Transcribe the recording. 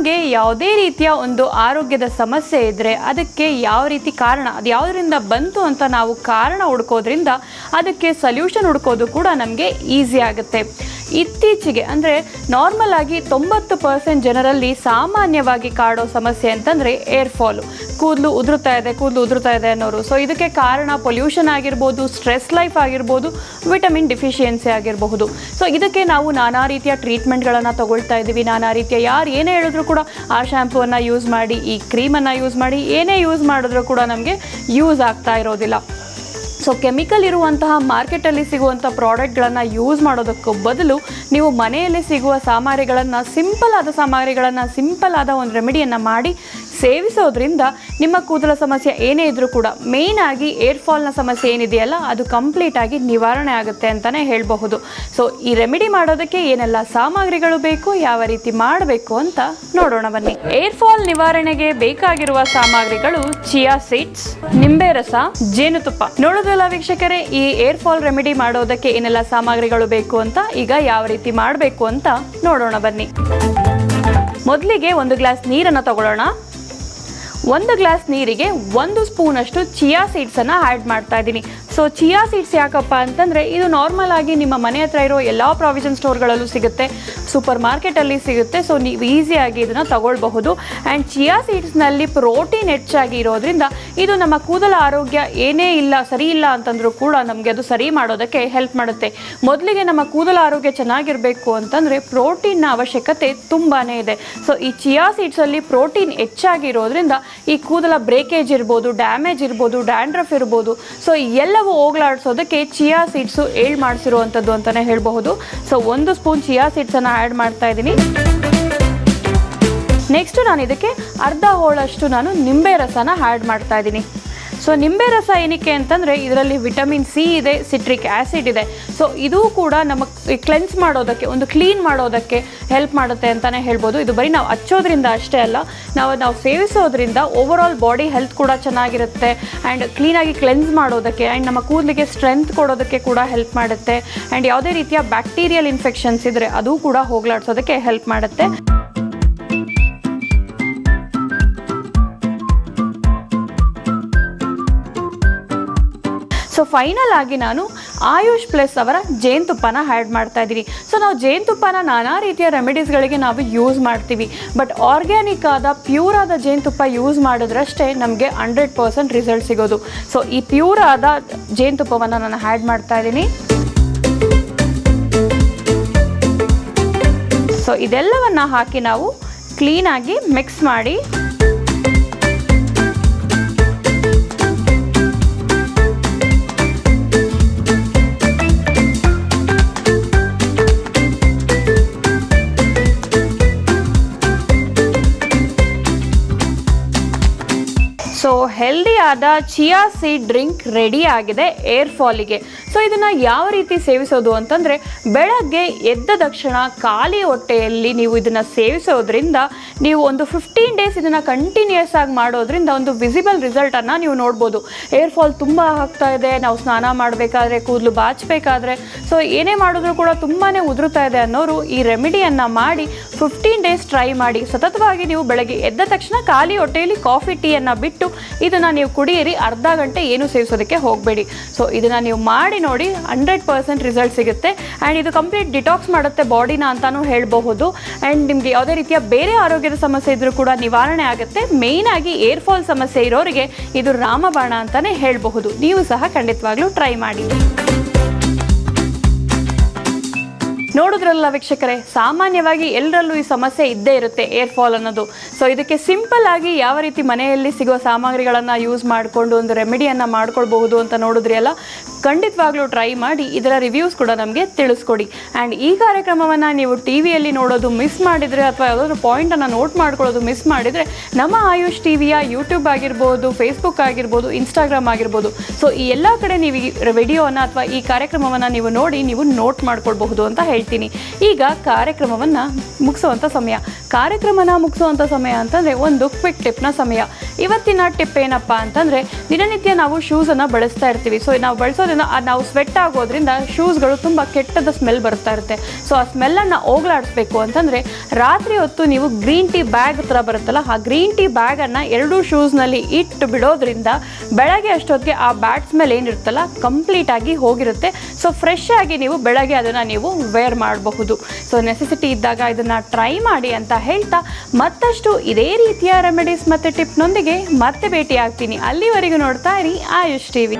ನಮಗೆ ಯಾವುದೇ ರೀತಿಯ ಒಂದು ಆರೋಗ್ಯದ ಸಮಸ್ಯೆ ಇದ್ದರೆ ಅದಕ್ಕೆ ಯಾವ ರೀತಿ ಕಾರಣ, ಅದು ಯಾವುದರಿಂದ ಬಂತು ಅಂತ ನಾವು ಕಾರಣ ಹುಡುಕೋದ್ರಿಂದ ಅದಕ್ಕೆ ಸಲ್ಯೂಷನ್ ಹುಡ್ಕೋದು ಕೂಡ ನಮಗೆ ಈಸಿ ಆಗುತ್ತೆ. ಇತ್ತೀಚೆಗೆ, ಅಂದರೆ ನಾರ್ಮಲ್ ಆಗಿ ತೊಂಬತ್ತು ಪರ್ಸೆಂಟ್ ಜನರಲ್ಲಿ ಸಾಮಾನ್ಯವಾಗಿ ಕಾಡೋ ಸಮಸ್ಯೆ ಅಂತಂದರೆ ಏರ್ ಫಾಲು ಕೂದಲು ಉದುರುತ್ತಾ ಇದೆ, ಕೂದಲು ಉದುರುತ್ತಾ ಇದೆ ಅನ್ನೋರು. ಸೊ ಇದಕ್ಕೆ ಕಾರಣ ಪೊಲ್ಯೂಷನ್ ಆಗಿರ್ಬೋದು ಸ್ಟ್ರೆಸ್ ಲೈಫ್ ಆಗಿರ್ಬೋದು ವಿಟಮಿನ್ ಡಿಫಿಷಿಯನ್ಸಿ ಆಗಿರಬಹುದು. ಸೊ ಇದಕ್ಕೆ ನಾವು ನಾನಾ ರೀತಿಯ ಟ್ರೀಟ್ಮೆಂಟ್ಗಳನ್ನು ತಗೊಳ್ತಾ ಇದ್ದೀವಿ. ನಾನಾ ರೀತಿಯ ಯಾರು ಏನೇ ಹೇಳಿದ್ರು ಕೂಡ ಆ ಶ್ಯಾಂಪೂವನ್ನು ಯೂಸ್ ಮಾಡಿ, ಈ ಕ್ರೀಮನ್ನು ಯೂಸ್ ಮಾಡಿ, ಏನೇ ಯೂಸ್ ಮಾಡಿದ್ರೂ ಕೂಡ ನಮಗೆ ಯೂಸ್ ಆಗ್ತಾ ಇರೋದಿಲ್ಲ. ಸೊ ಕೆಮಿಕಲ್ ಇರುವಂತಹ ಮಾರ್ಕೆಟಲ್ಲಿ ಸಿಗುವಂಥ ಪ್ರಾಡಕ್ಟ್ಗಳನ್ನು ಯೂಸ್ ಮಾಡೋದಕ್ಕೂ ಬದಲು ನೀವು ಮನೆಯಲ್ಲಿ ಸಿಗುವ ಸಾಮಗ್ರಿಗಳನ್ನು ಸಿಂಪಲ್ ಆದ ಸಾಮಗ್ರಿಗಳನ್ನು ಸಿಂಪಲ್ ಆದ ಒಂದು ರೆಮಿಡಿಯನ್ನು ಮಾಡಿ ಸೇವಿಸೋದ್ರಿಂದ ನಿಮ್ಮ ಕೂದಲ ಸಮಸ್ಯೆ ಏನೇ ಇದ್ರೂ ಕೂಡ ಮೇಯ್ನ್ ಆಗಿ ಏರ್ ಫಾಲ್ನ ಸಮಸ್ಯೆ ಏನಿದೆಯಲ್ಲ, ಅದು ಕಂಪ್ಲೀಟ್ ಆಗಿ ನಿವಾರಣೆ ಆಗುತ್ತೆ ಅಂತಲೇ ಹೇಳಬಹುದು. ಸೊ ಈ ರೆಮಿಡಿ ಮಾಡೋದಕ್ಕೆ ಏನೆಲ್ಲ ಸಾಮಗ್ರಿಗಳು ಬೇಕು, ಯಾವ ರೀತಿ ಮಾಡಬೇಕು ಅಂತ ನೋಡೋಣ ಬನ್ನಿ. ಏರ್ ಫಾಲ್ ನಿವಾರಣೆಗೆ ಬೇಕಾಗಿರುವ ಸಾಮಗ್ರಿಗಳು ಚಿಯಾ ಸೀಡ್ಸ್, ನಿಂಬೆ ರಸ, ಜೇನುತುಪ್ಪ. ನೋಡೋದಲ್ಲ ವೀಕ್ಷಕರೇ, ಈ ಏರ್ ಫಾಲ್ ರೆಮಿಡಿ ಮಾಡೋದಕ್ಕೆ ಏನೆಲ್ಲ ಸಾಮಗ್ರಿಗಳು ಬೇಕು ಅಂತ, ಈಗ ಯಾವ ರೀತಿ ಮಾಡಬೇಕು ಅಂತ ನೋಡೋಣ ಬನ್ನಿ. ಮೊದಲಿಗೆ ಒಂದು ಗ್ಲಾಸ್ ನೀರನ್ನು ತಗೊಳ್ಳೋಣ. ಒಂದು ಗ್ಲಾಸ್ ನೀರಿಗೆ ಒಂದು ಸ್ಪೂನಷ್ಟು ಚಿಯಾ ಸೀಡ್ಸನ್ನು ಆ್ಯಡ್ ಮಾಡ್ತಾ ಇದ್ದೀನಿ. ಸೊ ಚಿಯಾ ಸೀಡ್ಸ್ ಯಾಕಪ್ಪ ಅಂತಂದರೆ ಇದು ನಾರ್ಮಲ್ ಆಗಿ ನಿಮ್ಮ ಮನೆ ಹತ್ರ ಇರೋ ಎಲ್ಲ ಪ್ರಾವಿಷನ್ ಸ್ಟೋರ್ಗಳಲ್ಲೂ ಸಿಗುತ್ತೆ. ಸೂಪರ್ ಮಾರ್ಕೆಟಲ್ಲಿ ಸಿಗುತ್ತೆ. ಸೊ ನೀವು ಈಸಿಯಾಗಿ ಇದನ್ನು ತಗೊಳ್ಬಹುದು. ಆ್ಯಂಡ್ ಚಿಯಾ ಸೀಡ್ಸ್ನಲ್ಲಿ ಪ್ರೋಟೀನ್ ಹೆಚ್ಚಾಗಿ ಇರೋದ್ರಿಂದ ಇದು ನಮ್ಮ ಕೂದಲ ಆರೋಗ್ಯ ಏನೇ ಇಲ್ಲ, ಸರಿ ಇಲ್ಲ ಅಂತಂದ್ರೂ ಕೂಡ ನಮಗೆ ಅದು ಸರಿ ಮಾಡೋದಕ್ಕೆ ಹೆಲ್ಪ್ ಮಾಡುತ್ತೆ. ಮೊದಲಿಗೆ ನಮ್ಮ ಕೂದಲ ಆರೋಗ್ಯ ಚೆನ್ನಾಗಿರಬೇಕು ಅಂತಂದರೆ ಪ್ರೋಟೀನ್ನ ಅವಶ್ಯಕತೆ ತುಂಬಾ ಇದೆ. ಸೊ ಈ ಚಿಯಾ ಸೀಡ್ಸಲ್ಲಿ ಪ್ರೋಟೀನ್ ಹೆಚ್ಚಾಗಿರೋದ್ರಿಂದ ಈ ಕೂದಲ ಬ್ರೇಕೇಜ್ ಇರ್ಬೋದು ಡ್ಯಾಮೇಜ್ ಇರ್ಬೋದು ಡ್ಯಾಂಡ್ರಫ್ ಇರ್ಬೋದು. ಸೊ ಎಲ್ಲವೂ ಹೋಗ್ಲಾಡಿಸೋದಕ್ಕೆ ಚಿಯಾ ಸೀಡ್ಸು ಏಳ್ ಮಾಡಿಸಿರುವಂಥದ್ದು ಅಂತಲೇ ಹೇಳಬಹುದು. ಸೊ ಒಂದು ಸ್ಪೂನ್ ಚಿಯಾ ಸೀಡ್ಸನ್ನು ಆ್ಯಡ್ ಮಾಡ್ತಾ ಇದ್ದೀನಿ. ನೆಕ್ಸ್ಟು ನಾನು ಇದಕ್ಕೆ ಅರ್ಧ ಹೋಳಷ್ಟು ನಾನು ನಿಂಬೆ ರಸನ ಆ್ಯಡ್ ಮಾಡ್ತಾ ಇದ್ದೀನಿ. ಸೊ ನಿಂಬೆ ರಸ ಏನಕ್ಕೆ ಅಂತಂದರೆ ಇದರಲ್ಲಿ ವಿಟಮಿನ್ ಸಿ ಇದೆ ಸಿಟ್ರಿಕ್ ಆ್ಯಸಿಡ್ ಇದೆ. ಸೊ ಇದು ಕೂಡ ನಮಗೆ ಕ್ಲೆನ್ಸ್ ಮಾಡೋದಕ್ಕೆ, ಒಂದು ಕ್ಲೀನ್ ಮಾಡೋದಕ್ಕೆ ಹೆಲ್ಪ್ ಮಾಡುತ್ತೆ ಅಂತಲೇ ಹೇಳ್ಬೋದು. ಇದು ಬರೀ ನಾವು ಹಚ್ಚೋದ್ರಿಂದ ಅಷ್ಟೇ ಅಲ್ಲ, ನಾವು ನಾವು ಸೇವಿಸೋದ್ರಿಂದ ಓವರ್ ಆಲ್ ಬಾಡಿ ಹೆಲ್ತ್ ಕೂಡ ಚೆನ್ನಾಗಿರುತ್ತೆ ಆ್ಯಂಡ್ ಕ್ಲೀನಾಗಿ ಕ್ಲೆನ್ಸ್ ಮಾಡೋದಕ್ಕೆ ಆ್ಯಂಡ್ ನಮ್ಮ ಕೂದಲಿಗೆ ಸ್ಟ್ರೆಂತ್ ಕೊಡೋದಕ್ಕೆ ಕೂಡ ಹೆಲ್ಪ್ ಮಾಡುತ್ತೆ. ಆ್ಯಂಡ್ ಯಾವುದೇ ರೀತಿಯ ಬ್ಯಾಕ್ಟೀರಿಯಲ್ ಇನ್ಫೆಕ್ಷನ್ಸ್ ಇದ್ದರೆ ಅದು ಕೂಡ ಹೋಗ್ಲಾಡ್ಸೋದಕ್ಕೆ ಹೆಲ್ಪ್ ಮಾಡುತ್ತೆ. ಸೊ ಫೈನಲ್ ಆಗಿ ನಾನು ಆಯುಷ್ ಪ್ಲಸ್ ಅವರ ಜೇನುತುಪ್ಪನ ಆ್ಯಡ್ ಮಾಡ್ತಾ ಇದ್ದೀನಿ. ಸೊ ನಾವು ಜೇನುತುಪ್ಪನ ನಾನಾ ರೀತಿಯ ರೆಮಿಡೀಸ್ಗಳಿಗೆ ನಾವು ಯೂಸ್ ಮಾಡ್ತೀವಿ. ಬಟ್ ಆರ್ಗ್ಯಾನಿಕ್ ಆದ ಪ್ಯೂರ್ ಆದ ಜೇನುತುಪ್ಪ ಯೂಸ್ ಮಾಡಿದ್ರಷ್ಟೇ ನಮಗೆ ಹಂಡ್ರೆಡ್ ಪರ್ಸೆಂಟ್ ರಿಸಲ್ಟ್ ಸಿಗೋದು. ಸೊ ಈ ಪ್ಯೂರ್ ಆದ ಜೇನುತುಪ್ಪವನ್ನು ನಾನು ಆ್ಯಡ್ ಮಾಡ್ತಾ ಇದ್ದೀನಿ. ಸೊ ಇದೆಲ್ಲವನ್ನು ಹಾಕಿ ನಾವು ಕ್ಲೀನಾಗಿ ಮಿಕ್ಸ್ ಮಾಡಿ ಸೊ ಹೆಲ್ದಿ ಆದ ಚಿಯಾ ಸೀಡ್ ಡ್ರಿಂಕ್ ರೆಡಿ ಆಗಿದೆ ಏರ್ ಫಾಲಿಗೆ ಸೊ ಇದನ್ನು ಯಾವ ರೀತಿ ಸೇವಿಸೋದು ಅಂತಂದರೆ, ಬೆಳಗ್ಗೆ ಎದ್ದ ತಕ್ಷಣ ಖಾಲಿ ಹೊಟ್ಟೆಯಲ್ಲಿ ನೀವು ಇದನ್ನು ಸೇವಿಸೋದ್ರಿಂದ ನೀವು ಒಂದು ಫಿಫ್ಟೀನ್ ಡೇಸ್ ಇದನ್ನು ಕಂಟಿನ್ಯೂಸ್ ಆಗಿ ಮಾಡೋದ್ರಿಂದ ಒಂದು ವಿಸಿಬಲ್ ರಿಸಲ್ಟನ್ನು ನೀವು ನೋಡ್ಬೋದು. ಏರ್ ಫಾಲ್ ತುಂಬ ಆಗ್ತಾ ಇದೆ, ನಾವು ಸ್ನಾನ ಮಾಡಬೇಕಾದ್ರೆ, ಕೂದಲು ಬಾಚಬೇಕಾದ್ರೆ. ಸೊ ಏನೇ ಮಾಡಿದ್ರೂ ಕೂಡ ತುಂಬಾ ಉದುರುತ್ತಾ ಇದೆ ಅನ್ನೋರು ಈ ರೆಮಿಡಿಯನ್ನು ಮಾಡಿ ಫಿಫ್ಟೀನ್ ಡೇಸ್ ಟ್ರೈ ಮಾಡಿ. ಸತತವಾಗಿ ನೀವು ಬೆಳಗ್ಗೆ ಎದ್ದ ತಕ್ಷಣ ಖಾಲಿ ಹೊಟ್ಟೆಯಲ್ಲಿ ಕಾಫಿ ಟೀಯನ್ನು ಬಿಟ್ಟು ಇದನ್ನು ನೀವು ಕುಡಿಯಿರಿ, ಅರ್ಧ ಗಂಟೆ ಏನು ಸೇವಿಸೋದಕ್ಕೆ ಹೋಗಬೇಡಿ. ಸೊ ಇದನ್ನು ನೀವು ಮಾಡಿ ನೋಡಿ ಹಂಡ್ರೆಡ್ ಪರ್ಸೆಂಟ್ ರಿಸಲ್ಟ್ ಸಿಗುತ್ತೆ. ಆ್ಯಂಡ್ ಇದು ಕಂಪ್ಲೀಟ್ ಡಿಟಾಕ್ಸ್ ಮಾಡುತ್ತೆ ಬಾಡಿನ ಅಂತಲೂ ಹೇಳಬಹುದು. ಆ್ಯಂಡ್ ನಿಮಗೆ ಯಾವುದೇ ರೀತಿಯ ಬೇರೆ ಆರೋಗ್ಯದ ಸಮಸ್ಯೆ ಇದ್ದರೂ ಕೂಡ ನಿವಾರಣೆ ಆಗುತ್ತೆ. ಮೇಯ್ನ್ ಆಗಿ ಏರ್ ಫಾಲ್ ಸಮಸ್ಯೆ ಇರೋರಿಗೆ ಇದು ರಾಮಬಾಣ ಅಂತಲೇ ಹೇಳಬಹುದು. ನೀವು ಸಹ ಖಂಡಿತವಾಗ್ಲೂ ಟ್ರೈ ಮಾಡಿ. ನೋಡಿದ್ರಲ್ಲ ವೀಕ್ಷಕರೇ, ಸಾಮಾನ್ಯವಾಗಿ ಎಲ್ಲರಲ್ಲೂ ಈ ಸಮಸ್ಯೆ ಇದ್ದೇ ಇರುತ್ತೆ, ಏರ್ ಫಾಲ್ ಅನ್ನೋದು. ಸೊ ಇದಕ್ಕೆ ಸಿಂಪಲ್ ಆಗಿ ಯಾವ ರೀತಿ ಮನೆಯಲ್ಲಿ ಸಿಗುವ ಸಾಮಗ್ರಿಗಳನ್ನು ಯೂಸ್ ಮಾಡಿಕೊಂಡು ಒಂದು ರೆಮಿಡಿಯನ್ನು ಮಾಡ್ಕೊಳ್ಬಹುದು ಅಂತ ನೋಡಿದ್ರಿ ಅಲ್ಲ? ಖಂಡಿತವಾಗ್ಲೂ ಟ್ರೈ ಮಾಡಿ ಇದರ ರಿವ್ಯೂಸ್ ಕೂಡ ನಮಗೆ ತಿಳಿಸ್ಕೊಡಿ. ಆ್ಯಂಡ್ ಈ ಕಾರ್ಯಕ್ರಮವನ್ನು ನೀವು ಟಿ ವಿಯಲ್ಲಿ ನೋಡೋದು ಮಿಸ್ ಮಾಡಿದರೆ ಅಥವಾ ಯಾವುದಾದ್ರು ಪಾಯಿಂಟನ್ನು ನೋಟ್ ಮಾಡ್ಕೊಳ್ಳೋದು ಮಿಸ್ ಮಾಡಿದರೆ ನಮ್ಮ ಆಯುಷ್ ಟಿ ವಿಯ ಯೂಟ್ಯೂಬ್ ಆಗಿರ್ಬೋದು ಫೇಸ್ಬುಕ್ ಆಗಿರ್ಬೋದು ಇನ್ಸ್ಟಾಗ್ರಾಮ್ ಆಗಿರ್ಬೋದು. ಸೊ ಈ ಎಲ್ಲ ಕಡೆ ನೀವು ಈ ವಿಡಿಯೋವನ್ನು ಅಥವಾ ಈ ಕಾರ್ಯಕ್ರಮವನ್ನು ನೀವು ನೋಡಿ ನೀವು ನೋಟ್ ಮಾಡ್ಕೊಳ್ಬಹುದು ಅಂತ ಹೇಳ್ತೀನಿ. ಈಗ ಕಾರ್ಯಕ್ರಮವನ್ನು ಮುಗಿಸುವಂಥ ಸಮಯ. ಕಾರ್ಯಕ್ರಮನ ಮುಗಿಸುವಂಥ ಸಮಯ ಅಂತಂದರೆ ಒಂದು ಕ್ವಿಕ್ ಟಿಪ್ನ ಸಮಯ. ಇವತ್ತಿನ ಟಿಪ್ ಏನಪ್ಪ ಅಂತಂದರೆ ದಿನನಿತ್ಯ ನಾವು ಶೂಸನ್ನು ಬಳಸ್ತಾ ಇರ್ತೀವಿ. ಸೊ ನಾವು ಬಳಸೋದ್ರಿಂದ ಆ ನಾವು ಸ್ವೆಟ್ ಆಗೋದ್ರಿಂದ ಶೂಸ್ಗಳು ತುಂಬ ಕೆಟ್ಟದ ಸ್ಮೆಲ್ ಬರ್ತಾ ಇರುತ್ತೆ. ಸೊ ಆ ಸ್ಮೆಲ್ಲನ್ನು ಹೋಗ್ಲಾಡಿಸ್ಬೇಕು ಅಂತಂದರೆ ರಾತ್ರಿ ಹೊತ್ತು ನೀವು ಗ್ರೀನ್ ಟೀ ಬ್ಯಾಗ್ ಥರ ಬರುತ್ತಲ್ಲ, ಆ ಗ್ರೀನ್ ಟೀ ಬ್ಯಾಗನ್ನು ಎರಡೂ ಶೂಸ್ನಲ್ಲಿ ಇಟ್ಟು ಬಿಡೋದ್ರಿಂದ ಬೆಳಗ್ಗೆ ಅಷ್ಟೊತ್ತಿಗೆ ಆ ಬ್ಯಾಟ್ ಸ್ಮೆಲ್ ಏನಿರುತ್ತಲ್ಲ ಕಂಪ್ಲೀಟ್ ಆಗಿ ಹೋಗಿರುತ್ತೆ. ಸೊ ಫ್ರೆಶ್ ಆಗಿ ನೀವು ಬೆಳಗ್ಗೆ ಅದನ್ನು ನೀವು ವೇರ್ ಮಾಡಬಹುದು. ಸೊ ನೆಸೆಸಿಟಿ ಇದ್ದಾಗ ಇದನ್ನು ಟ್ರೈ ಮಾಡಿ ಅಂತ ಹೇಳ್ತಾ ಮತ್ತಷ್ಟು ಇದೇ ರೀತಿಯ ರೆಮಿಡೀಸ್ ಮತ್ತು ಟಿಪ್ನೊಂದಿಗೆ ಮತ್ತೆ ಭೇಟಿ ಆಗ್ತೀನಿ ಅಲ್ಲಿವರೆಗೂ ನೋಡ್ತಾ ಇರಿ ಆಯುಷ್ ಟಿವಿ.